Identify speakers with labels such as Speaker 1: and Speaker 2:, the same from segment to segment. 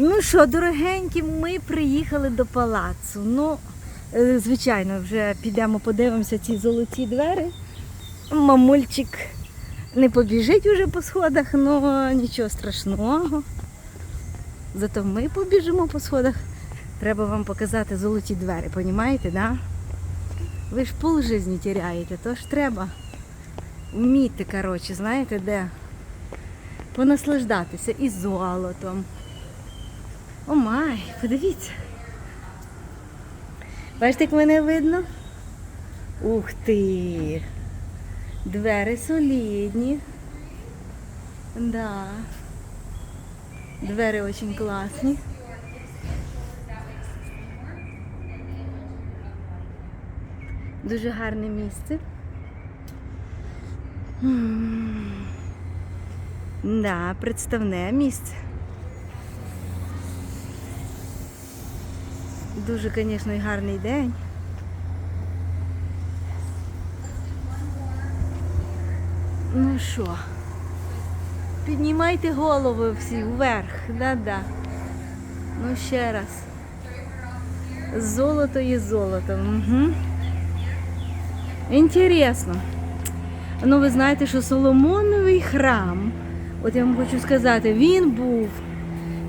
Speaker 1: Ну що, дорогенькі, ми приїхали до палацу. Ну, е, звичайно, вже підемо подивимося ці золоті двері. Мамульчик не побіжить уже по сходах, ну нічого страшного. Зато ми побіжимо по сходах. Треба вам показати золоті двері, понімаєте, да? Ви ж пол житті теряєте, то ж треба вміти, коротше, знаєте, де понаслаждатися і золотом. О май, подивіться. Бачите, як мене видно? Ух ти! Двері солідні. Да. Двері дуже класні. Дуже гарне місце. Да, представне місце. Дуже, звісно, і гарний день. Ну що, піднімайте голови всі вверх, да-да. Ну ще раз. Золото є золото. Угу. Інтересно. Ну, ви знаєте, що Соломоновий храм, от я вам хочу сказати, він був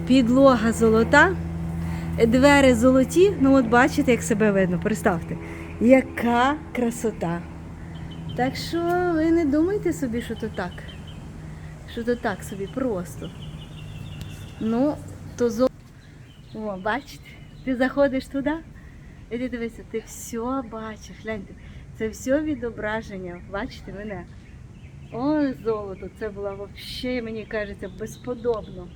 Speaker 1: підлога золота, двері золоті. Ну, от бачите, як себе видно. Представте, яка красота. Так що ви не думайте собі, що то так. Що то так собі просто. Ну, то золото. О, бачите, ти заходиш туди, і ти дивися, ти все бачиш. Гляньте, це все відображення. Бачите мене? Ой, золото, це було взагалі, мені кажеться, безподобно.